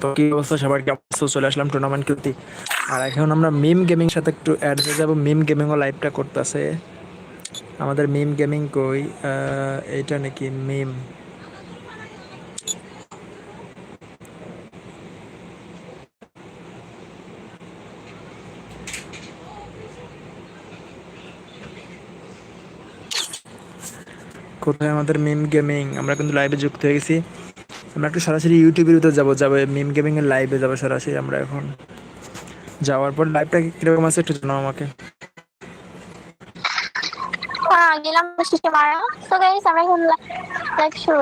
তো কি অবস্থা? সবার কি অবস্থা? চলে আসলাম টুর্নামেন্ট খেলতে। আর এখন আমরা মিম গেমিং সাথে একটু অ্যাড হয়ে যাব। মিম গেমিংও লাইভটা করতেছে। আমাদের মিম গেমিং কই? এইটা নাকি মিম কোথায় আমাদের মিম গেমিং আমরা কিন্তু লাইভে যুক্ত হয়ে গেছি। আমরা একটু সরাসরি ইউটিউবের ভিতরে যাব যাব মিম গেমিং এর লাইভে যাব সরাসরি আমরা এখন। যাওয়ার পর লাইভটা কীরকম আছে একটু জানাও আমাকে। হ্যাঁ গেলাম শেষে মারা তো গাইস আমরা এখন লাইভ শুরু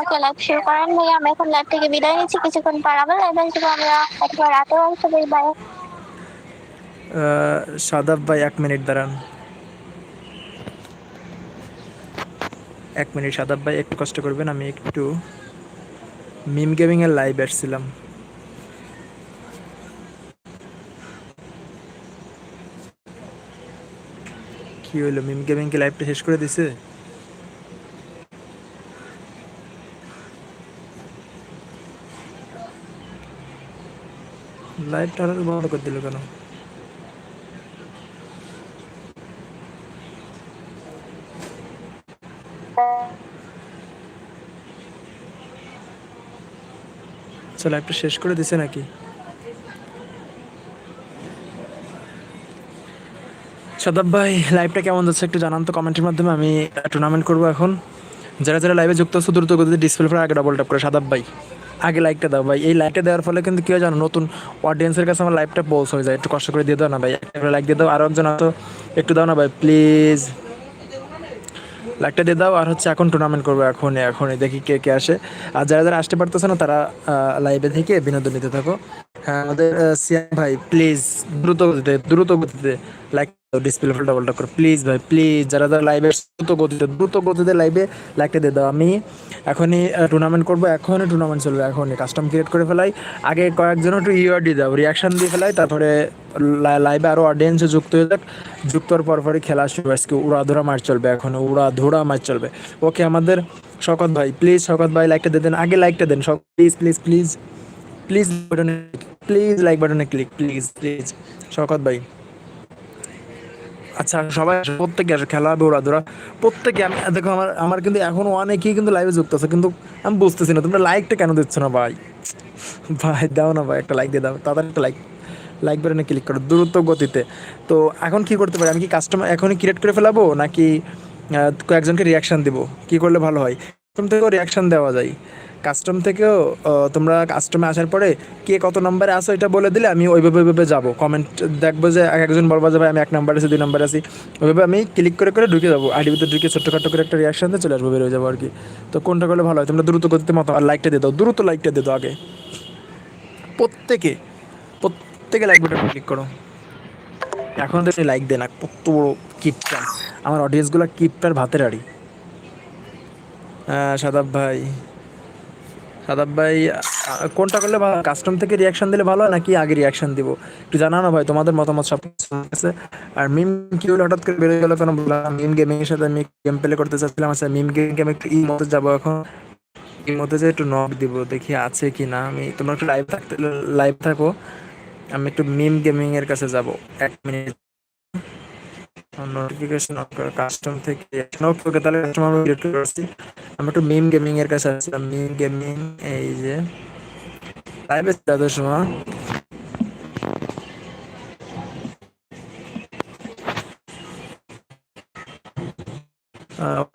ওকে লাইভ শুরু করেন ভাইয়া আমরা এখন লাইভ থেকে বিদায় নিচ্ছি। কিছুক্ষণ পর আবার লাইভ আসব আমরা। একবার রাতেও আসব বাই আহ, সাদাব ভাই এক মিনিট দাঁড়ান। এক মিনিট, সাদাব ভাই একটু কষ্ট করবেন, আমি একটু মিম গেমিং এর লাইভ আসছিলাম। কি হইল, মিম গেমিং কি লাইভটা শেষ করে দিছে? লাইভটা বন্ধ করে দিল কেন? আচ্ছা লাইভটা শেষ করে দিছে নাকি? সাদাব ভাই লাইভটা কেমন যাচ্ছে একটু জানান তো কমেন্টের মাধ্যমে, আমি টুর্নামেন্ট করব এখন। যারা যারা লাইভে যুক্ত আছে, দ্রুত গতিতে ডিসপ্লে পরে আগে ডাবল ট্যাপ করে, সাদাব ভাই। আগে লাইকটা দাও ভাই। এই লাইকটা দেওয়ার ফলে কিন্তু কি হয় জানো, নতুন অডিয়েন্সের কাছে আমার লাইভটা পৌঁছ হয়ে যায়। একটু কষ্ট করে দিয়ে দাও না ভাই, একটা লাইক দিয়ে দাও। আরও একজন তো একটু দাও না ভাই প্লিজ লাইকটা দিয়ে দাও, আর হচ্ছে এখন টুর্নামেন্ট করব এখন এখনই দেখি কে কে আসে। আর যারা যারা আসতে পারতেছে না, তারা লাইভে থেকে বিনোদন নিতে থাকো। হ্যাঁ আমাদের সিয়াম ভাই প্লিজ দ্রুত গতিতে দ্রুত গতিতে লাইক ডিসপ্লে ফুল ডাবল করে। প্লিজ ভাই প্লিজ যারা যারা লাইভে দ্রুত গতিতে দ্রুত গতিতে লাইভে লাইকটা দিয়ে দাও। আমি এখনই টুর্নামেন্ট করব, এখনই টুর্নামেন্ট চলবে, এখনই। কাস্টম ক্রিয়েট করে ফেলাই, আগে কয়েকজন একটু ইউআরডি দাও রিয়াকশন দিয়ে ফেলাই, তারপরে লাইভে আরও অডিয়েন্সে যুক্ত হয়ে যাক। যুক্ত হওয়ার পর পরই খেলা শুরু, আজকে উড়াধুরা ম্যাচ চলবে, এখন উড়াধুরা ম্যাচ চলবে। ওকে আমাদের শকত ভাই প্লিজ শকত ভাই লাইকটা দিয়ে দেন। আগে লাইকটা দেন শক প্লিজ প্লিজ প্লিজ প্লিজ বাটনে প্লিজ লাইক বাটনে ক্লিক প্লিজ প্লিজ শকত ভাই। আচ্ছা সবাই প্রত্যেকে আসো, খেলা হবে উড়াধুরা প্রত্যেকে আমি দেখো, আমার আমার কিন্তু এখন অনেকেই কিন্তু লাইভে যুক্ত আছে, কিন্তু আমি বুঝতেছি না, তোমরা লাইকটা কেন দিচ্ছ না ভাই? ভাই, দাও না ভাই, একটা লাইক দিয়ে দাও, তাড়াতাড়ি একটা লাইক লাইক বাটনে ক্লিক করো, দ্রুত গতিতে। তো এখন কি করতে পারি? আমি কি কাস্টমার এখনই ক্রিয়েট করে ফেলাবো, নাকি কয়েকজনকে রিয়াকশন দিব? কি করলে ভালো হয়? কাস্টম থেকেও রিয়াকশন দেওয়া যায়। কাস্টম থেকেও তোমরা কাস্টমে আসার পরে কে কত নম্বরে আসো এটা বলে দিলে আমি ওইভাবে ওইভাবে যাব। কমেন্ট দেখব যে এক একজন বলব যে, ভাই, আমি এক নাম্বার আছি, দুই নাম্বার আছি। ওইভাবে আমি ক্লিক করে করে ঢুকে যাব। আইডি ভিতরে ঢুকে ছোট্টখাটো করে একটা রিয়াকশন দিয়ে চলে আসব বেরোয় যাব আর কি। তো কোনটা করলে ভালো হয়? তোমরা দ্রুত গতিতে মতো, আর লাইকটা দিয়ে দাও। দ্রুত লাইকটা দিয়ে দাও আগে। প্রত্যেকে প্রত্যেকে লাইক বাটন ক্লিক করো। এখন তো লাইক দেন না, কত বড় কিপটা। আমার অডিয়েন্সগুলো কিপটার ভাতের আড়ি। হ্যাঁ সাদাব ভাই। সাদাব ভাই, কোনটা করলে কাস্টম থেকে রিয়াকশন দিলে ভালো নাকি আগে রিয়াকশন দিব? একটু জানানো ভাই, তোমাদের মতামত সব কাছে আর মিম কি হলো? হঠাৎ করে বেরোয় গেল কেন? বললাম মিম গেমিং এর সাথে আমি গেম প্লে করতে চাচ্ছিলাম। আচ্ছা মিম গেমিং আমি একটু ই মতে যাব এখন? ই মতে যে একটু নক দিব, দেখি আছে কি না। আমি, তোমরা একটু লাইভ থাকতে লাইভ থাকো। আমি একটু মিম গেমিং এর কাছে যাব। এক মিনিট নোটিফিকেশন অফ কাস্টম থেকে ওকে তাহলে কাস্টমার আমি ডিলিট করে আসছি। আমি একটু মিম গেমিং এর কাছে আসছিলাম মিম গেমিং এই যে লাইভে যাদের সময়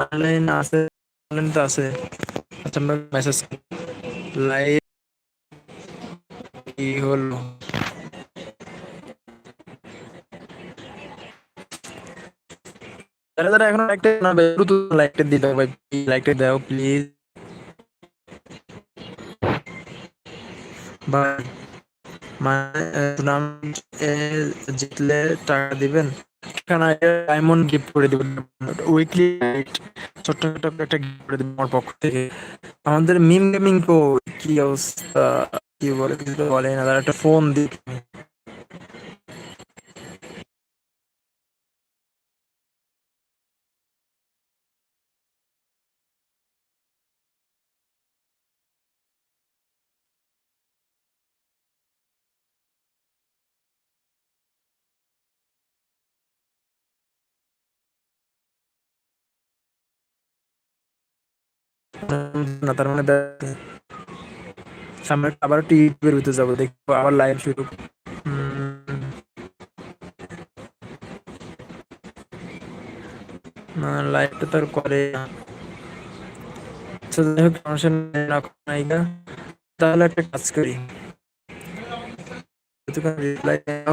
অনলাইন আছে অনলাইন তো আছে। আচ্ছা আমরা মেসেজ লাইভ কি হলো? যারা যারা এখনও লাইকটা না দ্রুত লাইকটা দিয়ে দাও ভাই লাইকটা দাও প্লিজ ভাই মানে টুর্নামেন্ট জিতলে টাকা দিবেন? এখানে ডায়মন্ড গিফট করে দিবেন। উইকলি ছোট্ট একটা গিফট করে দিবেন আমার পক্ষ থেকে। আমাদের মিম গেমিং কো কি অবস্থা? কি বলে, কিছু তো বলে না, তারা একটা ফোন দিক না তার মানে সামনে আবার টিভির ভিতরে যাব দেখব আবার লাইভ শুরু। লাইভটা তো আর করে আচ্ছা, যাই হোক সমস্যা তাহলে একটা কাজ করি।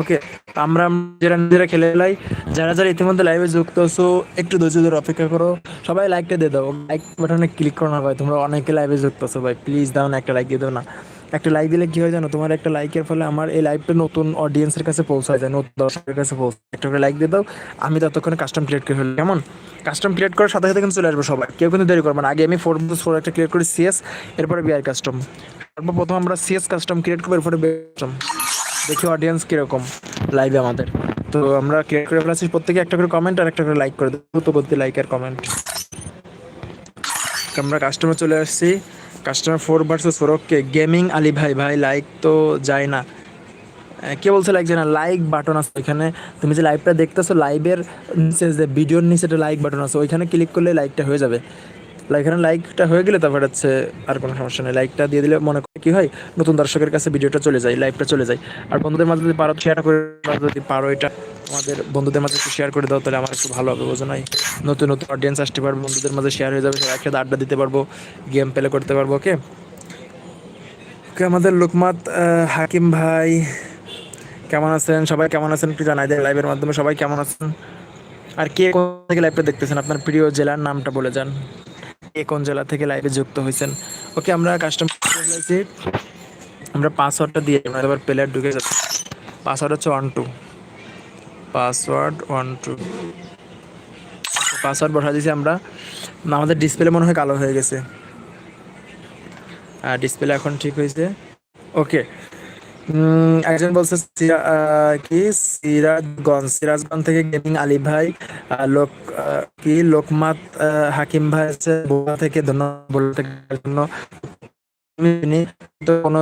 ওকে আমরা নিজেরা নিজেরা খেলে লাই যারা যারা ইতিমধ্যে লাইভে যুক্ত একটু ধৈর্য ধরে অপেক্ষা করো। সবাই লাইকটা দিয়ে দাও। লাইক বাটনে ক্লিক করো না ভাই তোমরা অনেকে লাইভে যুক্ত আছো ভাই। প্লিজ দাও না, একটা লাইক দিয়ে দাও না। একটা লাইক দিলে কি হয় জানো? তোমার একটা লাইকের ফলে আমার এই লাইভটা নতুন অডিয়েন্সের কাছে পৌঁছায় যায়, নতুন দর্শকের কাছে পৌঁছায় একটা করে লাইক দিয়ে দাও। আমি ততক্ষণে কাস্টম ক্রিয়েট করে ফেলি, কেমন? কাস্টম ক্রিয়েট করার সাথে সাথে কিন্তু চলে আসবে সবাই। কেউ কিন্তু দেরি করবে না। আগে আমি ফোর ফোর একটা ক্রিয়েট করি সিএস এরপরে বিআর কাস্টম তারপর প্রথম আমরা সিএস কাস্টম ক্রিয়েট করব, এরপরে কাস্টম দেখি অডিয়েন্স কীরকম লাইভে আমাদের। তো আমরা ক্রিয়েট করে ফেলেছি? প্রত্যেকে একটা করে কমেন্ট আর একটা করে লাইক করে দেবো। তো বলতে লাইক আর কমেন্ট আমরা কাস্টমার চলে আসছি। কাস্টমার ফোর ভার্সেস ফোরককে গেমিং আলী ভাই ভাই লাইক তো যায় না। কে বলছে লাইক যায় না? লাইক বাটন আছে ওইখানে। তুমি যে লাইভটা দেখতেছো লাইভের নিচে যে ভিডিওর নিচে একটা লাইক বাটন আছে, ওইখানে ক্লিক করলে লাইকটা হয়ে যাবে। এখানে লাইকটা হয়ে গেলে তারপর হচ্ছে আর কোনো সমস্যা নেই। লাইকটা দিয়ে দিলে মনে করে কি হয়, নতুন দর্শকের কাছে ভিডিওটা চলে যায় লাইভটা চলে যায়। আর বন্ধুদের মাঝে যদি পারো শেয়ার করে যদি পারো এটা আমাদের বন্ধুদের মাঝে একটু শেয়ার করে দাও, তাহলে আমার একটু ভালো হবে, বোঝো নাই? নতুন নতুন অডিয়েন্স আসতে পারবে, বন্ধুদের মাঝে শেয়ার হয়ে যাবে, সবাই একসাথে আড্ডা দিতে পারব গেম প্লে করতে পারব ওকে ওকে আমাদের লোকমাত হাকিম ভাই, কেমন আছেন? সবাই কেমন আছেন? একটু জানাই দেয় লাইভের মাধ্যমে, সবাই কেমন আছেন? আর কে কোন থেকে লাইভটা দেখতেছেন? আপনার প্রিয় জেলার নামটা বলে যান। কে কোন জেলা থেকে লাইভে যুক্ত হয়েছেন? ওকে আমরা কাস্টমার আমরা পাসওয়ার্ডটা দিয়ে এবার প্লেয়ার ঢুকে যাচ্ছি পাসওয়ার্ড হচ্ছে one two password one two password বসা দিয়েছি আমরা। আমাদের ডিসপ্লে মনে হয় কালো হয়ে গেছে। আর ডিসপ্লে এখন ঠিক হয়েছে। ওকে একজন বলছে কি? সিরাজগঞ্জ। সিরাজগঞ্জ থেকে গেমিং আলী ভাই লোক কি? লোকমাত হাকিম ভাই আছে বোয়া থেকে ধন্যবাদ বলে জন্য কোনো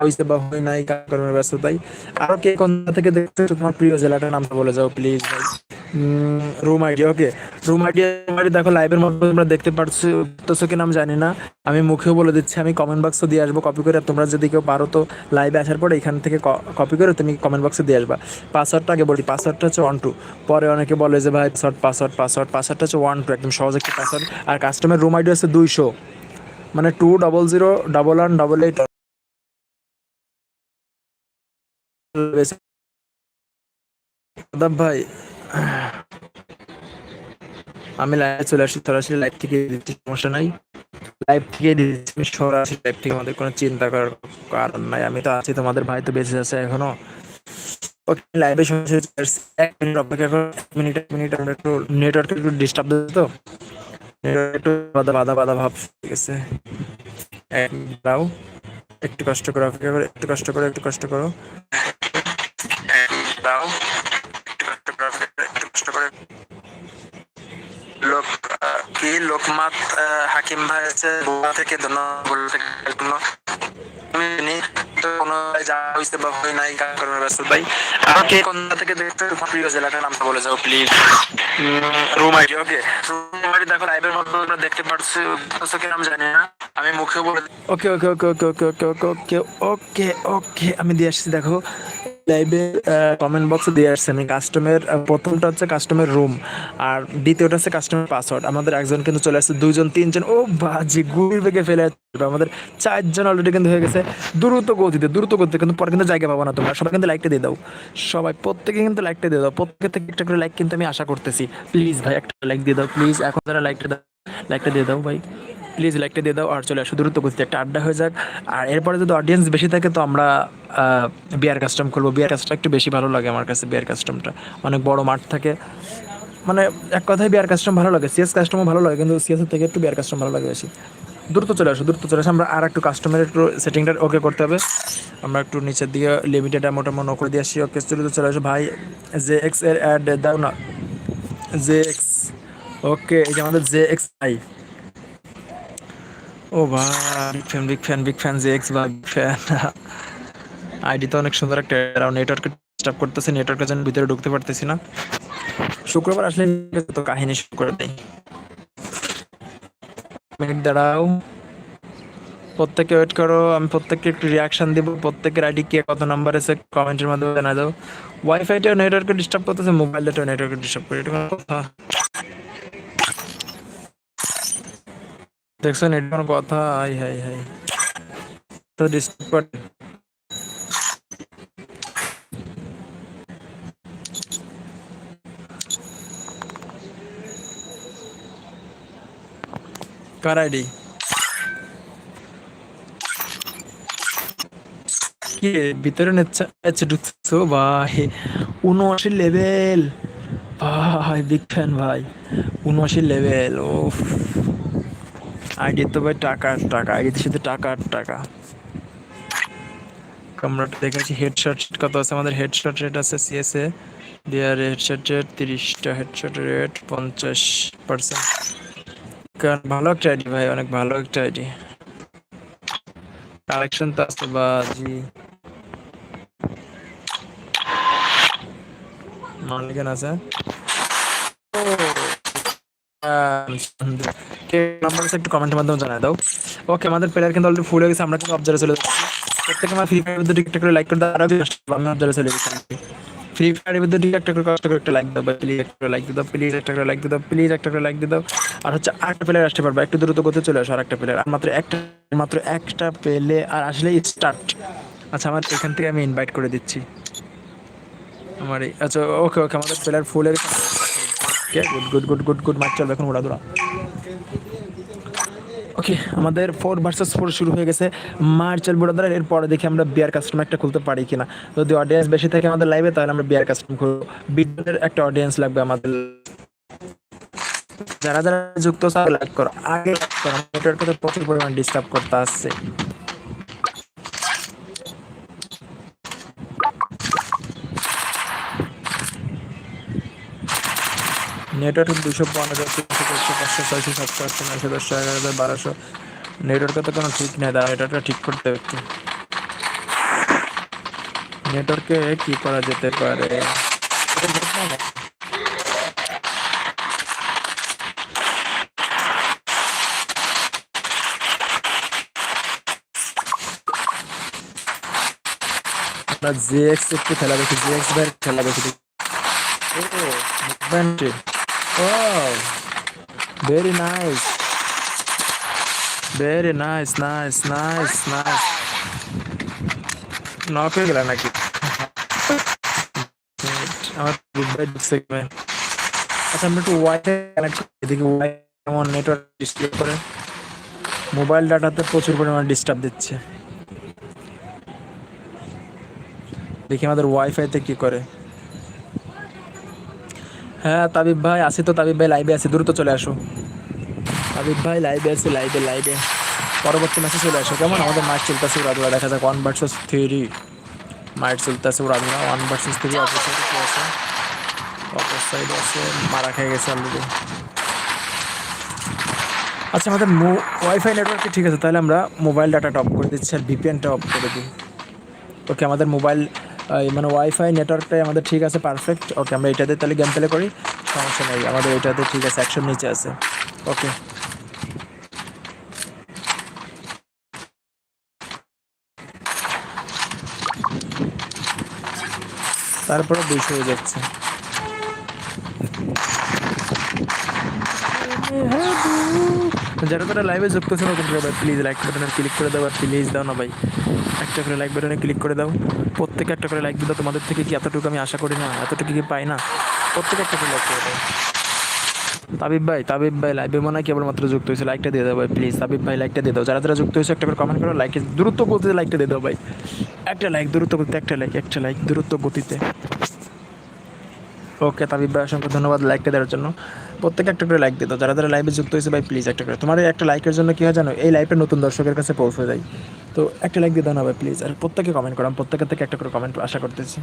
হয়েছে বা হয় নাই কাজকর্মের ব্যস্ততাই আরও কে কোন থেকে দেখতে তোমার প্রিয় জেলাটার নামটা বলে যাও প্লিজ ভাই। Room ID okay room ID দেখো লাইভের মধ্যে তোমরা দেখতে পারছ, পারতেছো কিনা আমি জানি না। আমি মুখেও বলে দিচ্ছি, আমি কমেন্ট বক্সে দিয়ে আসব কপি করে তোমরা যদি কেউ পারো তো লাইভে আসার পরে এখান থেকে কপি করে তুমি কমেন্ট বক্সে দিয়ে আসবা। পাসওয়ার্ডটা আগে বলি পাসওয়ার্ডটা হচ্ছে ওয়ান টু পরে অনেকে বলে যে ভাই পাসওয়ার্ড পাসওয়ার্ড পাসওয়ার্ড পাসওয়ার্ডটা হচ্ছে ওয়ান টু একদম সহজ একটা পাসওয়ার্ড আর কাস্টমার রুম আইডি হচ্ছে দুইশো। মানে two double zero double one double eight ভাই আমি লাইভে চলে আসি সরাসরি লাইভ থেকে দিচ্ছি সমস্যা নাই। লাইভ থেকে দিচ্ছি সরাসরি লাইভ থেকে, আমাদের কোনো চিন্তা করার কারণ নাই। আমি তো আছি, তোমাদের ভাই তো বেঁচে আছে এখনও। ওকে লাইভে সরাসরি অপেক্ষা করো মিনিট মিনিট, আমরা একটু নেটওয়ার্ক একটু ডিস্টার্ব দিচ্ছে তো। নেটওয়ার্ক একটু বাধা বাধা বাধা ভাব ঠিক আছে দাও, একটু কষ্ট করে অপেক্ষা করো, একটু কষ্ট করো, একটু কষ্ট করো। করে। লোক কি লোকমাত হাকিম ভাই আছে থেকে দেখতে ওকে আমি ওকে ওকে ওকে ওকে ওকে ওকে ওকে ওকে ওকে ওকে আমি দিয়ে আসছি, দেখো। লাইভে কমেন্ট বক্সে দিয়ে আসছে। আমি কাস্টমের প্রথমটা হচ্ছে কাস্টমের রুম আর দ্বিতীয়টা হচ্ছে কাস্টমার পাসওয়ার্ড আমাদের একজন কিন্তু চলে আসছে, দুইজন, তিনজন, ও বাজি গুড়ির বেগে ফেলে। আমাদের চারজন অলরেডি কিন্তু হয়ে গেছে দ্রুত গতিতে দ্রুত গতিতে কিন্তু পরে কিন্তু জায়গা পাবো না তোমরা। সবাই কিন্তু লাইকটা দিয়ে দাও। সবাই প্রত্যেকে কিন্তু লাইকটা দিয়ে দাও। প্রত্যেকের থেকে একটা করে লাইক কিন্তু আমি আশা করতেছি। প্লিজ ভাই, একটা লাইক দিয়ে দাও। প্লিজ এখন যারা লাইকটা দাও লাইকটা দিয়ে দাও ভাই। প্লিজ লাইকটা দিয়ে দাও আর চলে আসো দ্রুত গতিতে। একটা আড্ডা হয়ে যাক। আর এরপরে যদি অডিয়েন্স বেশি থাকে তো আমরা বিয়ার কাস্টম করব। বিয়ার কাস্টমটা একটু বেশি ভালো লাগে আমার কাছে বিয়ার কাস্টমটা অনেক বড় মাঠ থাকে। মানে এক কথায় বিয়ার কাস্টম ভালো লাগে। সিএস কাস্টমও ভালো লাগে, কিন্তু সিএস থেকে একটু বিয়ার কাস্টম ভালো লাগে বেশি। দ্রুত চলে আসো, দ্রুত চলে আসো। আমরা আর একটু কাস্টমারের একটু সেটিংটা ওকে করতে হবে। আমরা একটু নিচের দিকে লিমিটেড মোটামুটি ও করে দিয়ে আসি। ওকে দ্রুত চলে আসো। ভাই জে এক্সের অ্যাড দাও না। জে এক্স ওকে এই যে আমাদের জে এক্স আই ও ভাই big fan big fan big fan J X বা বিগ ফ্যান আইডি তো অনেক সুন্দর একটা নেটওয়ার্ক ডিস্টার্ব করতেছে নেটওয়ার্কের জন্য ভিতরে ঢুকতে পারতেছি না। শুক্রবার আসলে তো কাহিনী শুরু করে দেয়। মিনিট দাঁড়াও। প্রত্যেকে ওয়েট করো, আমি প্রত্যেককে একটু রিয়াকশন দিব, প্রত্যেকের আইডি কে কত নাম্বার আছে কমেন্টের মাধ্যমে জানা দাও। ওয়াইফাইটা নেটওয়ার্কে ডিস্টার্ব করতেছে মোবাইলটা নেটওয়ার্কে ডিস্টার্ব করে, এটা কথা। দেখছেন এটা কোনো কথা, হাই হাই হাই। তো ডিস্টার্ব করে। আইডি? কি ভিতরে নেচ্ছে ঢুকছো ভাই উনআশি লেভেল ভাই, বিগ ফ্যান ভাই। উনআশি লেভেল ও আইডি তো ভাই টাকা আর টাকা আইডির সাথে টাকা টাকা। আমরা দেখেছি হেডশট কত আছে? আমাদের হেডশট রেট আছে সিএসএ ডিআর হেডশট রেট তিরিশটা হেডশট রেট পঞ্চাশ পার্সেন্ট কারণ ভালো একটা আইডি ভাই, অনেক ভালো একটা আইডি কালেকশন তো আছে বা জি মালিকান আছে? একটু কমেন্টের মাধ্যমে দাও। ওকে আমাদের প্লেয়ার কিন্তু অলরেডি ফুল হয়ে গেছে, আমরা কিন্তু অবজারে চলে যাচ্ছি। ফ্রি করে লাইক করে দাও, আর আমি অবজারে চলে ফ্রি ফায়ারের করে কষ্ট করে একটা লাইক দাও প্লিজ একটা করে লাইক দাও প্লিজ একটা করে লাইক দাও প্লিজ একটা করে লাইক দাও। আর হচ্ছে প্লেয়ার আসতে পারবে, একটু দ্রুত গতি চলে আসো আরেকটা প্লেয়ার আর মাত্র একটা মাত্র একটা পেলে আর আসলেই স্টার্ট আচ্ছা আমার এখান থেকে আমি ইনভাইট করে দিচ্ছি। আমার আচ্ছা ওকে ওকে আমাদের প্লেয়ার ফুল হয়ে good good good good good match চলবে এখন ওরা দৌড়া ওকে আমাদের ফোর ভার্সেস ফোর শুরু হয়ে গেছে। মার্চেল বোর্ডার এরপরে দেখি আমরা বিয়ার কাস্টম একটা খুলতে পারি কিনা। যদি অডিয়েন্স বেশি থাকে আমাদের লাইভে তাহলে আমরা বিয়ার কাস্টম খুলবো। বিদ্যুতের একটা অডিয়েন্স লাগবে আমাদের। যারা যারা যুক্ত সব লাইক করো। আগে like করো। নেটওয়ার্কে তো প্রচুর পরিমাণ ডিস্টার্ব করতে আসছে। নেটওয়ার্ক দুশো পনেরো তিনশো চারশো পাঁচশো, ছয়শো, সাতশো, আটশো নয়শো দশশো এগারো হাজার বারোশো। নেটওয়ার্কে তো কোনো ঠিক নেই, দাঁড়া নেটওয়ার্কটা ঠিক করতে হবে একটু। নেটওয়ার্কে কি করা যেতে পারে? আমরা জেএক্স একটু খেলা দেখি জেএক্স ভাই খেলা দেখি। ও ও very nice very nice nice nice nice knock হয়ে গেল নাকি আমার ভাই ঢুকছে কি ভাই আচ্ছা আমরা একটু ওয়াইফাই কানেক্ট এদিকে ওয়াই কেমন নেটওয়ার্ক ডিসপ্লে করে মোবাইল ডাটাতে প্রচুর পরিমাণে ডিস্টার্ব দিচ্ছে দেখি আমাদের ওয়াইফাইতে কি করে হ্যাঁ তাবিব ভাই আসি তো, তাবিব ভাই লাইভে আছি, দ্রুত চলে আসো। তাবিব ভাই লাইভে আছে লাইভে লাইভে পরবর্তী ম্যাচে চলে আসো, কেমন? আমাদের ম্যাচ চলতেছে উড়াদুরা দেখা যাক ওয়ান ভার্সেস থ্রি ম্যাচ চলতেছে উড়াদুরা ওয়ান ভার্সেস থ্রি অপর সাইডে আছে। অপর সাইডে মারা খেয়ে গেছে অলরেডি আচ্ছা আমাদের ওয়াইফাই নেটওয়ার্কে ঠিক আছে? তাহলে আমরা মোবাইল ডাটাটা অফ করে দিচ্ছি আর ভিপিএনটা অফ করে দিই। ওকে আমাদের মোবাইল মানে ওয়াইফাই নেটওয়ার্কটাই আমাদের ঠিক আছে পারফেক্ট ওকে আমরা এটাতে তাহলে গেম প্লে করি সমস্যা নেই আমাদের এটাতে ঠিক আছে একশোর নিচে আছে ওকে তারপরে দুইশো হয়ে যাচ্ছে যারা তারা লাইভে যুক্ত আছে নতুন করে প্লিজ লাইক বাটনে ক্লিক করে দাও আর প্লিজ দাও না ভাই। একটা করে লাইক বাটনে ক্লিক করে দাও। প্রত্যেকে একটা করে লাইক দিও তোমাদের থেকে কি এতটুকু আমি আশা করি না? এতটুকু কি পাই না? প্রত্যেকে একটা করে লাইক করে দাও। তাবিব ভাই তাবিব ভাই লাইভে মনে হয় কেবলমাত্র যুক্ত হয়েছে লাইকটা দিয়ে দাও ভাই প্লিজ তাবিব ভাই লাইকটা দিয়ে দাও। যারা যারা যুক্ত হয়েছে, একটা করে কমেন্ট করো লাইক দ্রুত গতিতে লাইকটা দিয়ে দাও ভাই। একটা লাইক দ্রুত গতিতে, একটা লাইক একটা লাইক দ্রুত গতিতে। ওকে তাবিব ভাই, অসংখ্য ধন্যবাদ লাইকটা দেওয়ার জন্য। প্রত্যেকে একটা করে লাইক দিত, যারা যারা লাইভে যুক্ত হয়েছে ভাই প্লিজ একটা করে। তোমার একটা লাইকের জন্য কি হয় জানো? এই লাইভটা নতুন দর্শকের কাছে পৌঁছে যায় তো একটা লাইক দাও না ভাই প্লিজ আর প্রত্যেকে কমেন্ট করো, আমি প্রত্যেকের থেকে একটা করে কমেন্ট আশা করতেছি।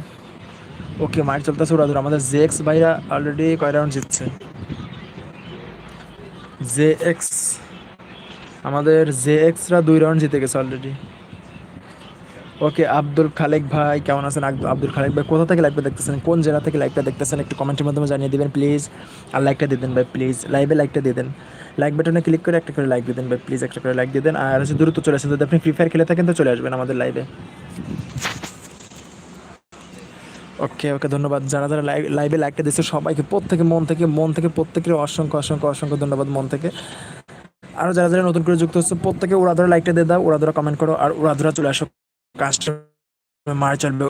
ওকে মাইট চলতেছে ওরা আমাদের জে এক্স ভাইরা অলরেডি কয় রাউন্ড জিতছে? জে এক্স আমাদের জে এক্সরা দুই রাউন্ড জিতে গেছে অলরেডি ওকে আব্দুল খালেক ভাই, কেমন আছেন? আব্দুল- খালেক ভাই, কোথা থেকে লাইভটা দেখতেছেন? কোন জেলা থেকে লাইভটা দেখতেছেন? একটু কমেন্টের মাধ্যমে জানিয়ে দেবেন প্লিজ আর লাইকটা দিয়ে দেন ভাই প্লিজ লাইভে লাইকটা দিয়ে দেন। লাইক বাটনে ক্লিক করে একটা করে লাইক দিয়ে দেন ভাই প্লিজ একটা করে লাইক দিয়ে দেন। আর হচ্ছে দ্রুত চলে আসেন যদি আপনি ফ্রি ফায়ার খেলে থাকেন তো চলে আসবেন আমাদের লাইভে ওকে ওকে ধন্যবাদ। যারা যারা লাইভ লাইভে লাইকটা দিচ্ছে সবাইকে প্রত্যেকে মন থেকে মন থেকে প্রত্যেকের অসংখ্য অসংখ্য অসংখ্য ধন্যবাদ মন থেকে। আরও যারা যারা নতুন করে যুক্ত হচ্ছে, প্রত্যেকে ওরা ধরে লাইকটা দিয়ে দাও ওরা ধরে কমেন্ট করো, আর ওরা ধরে চলে আসো। কাস্টমার মার চলবে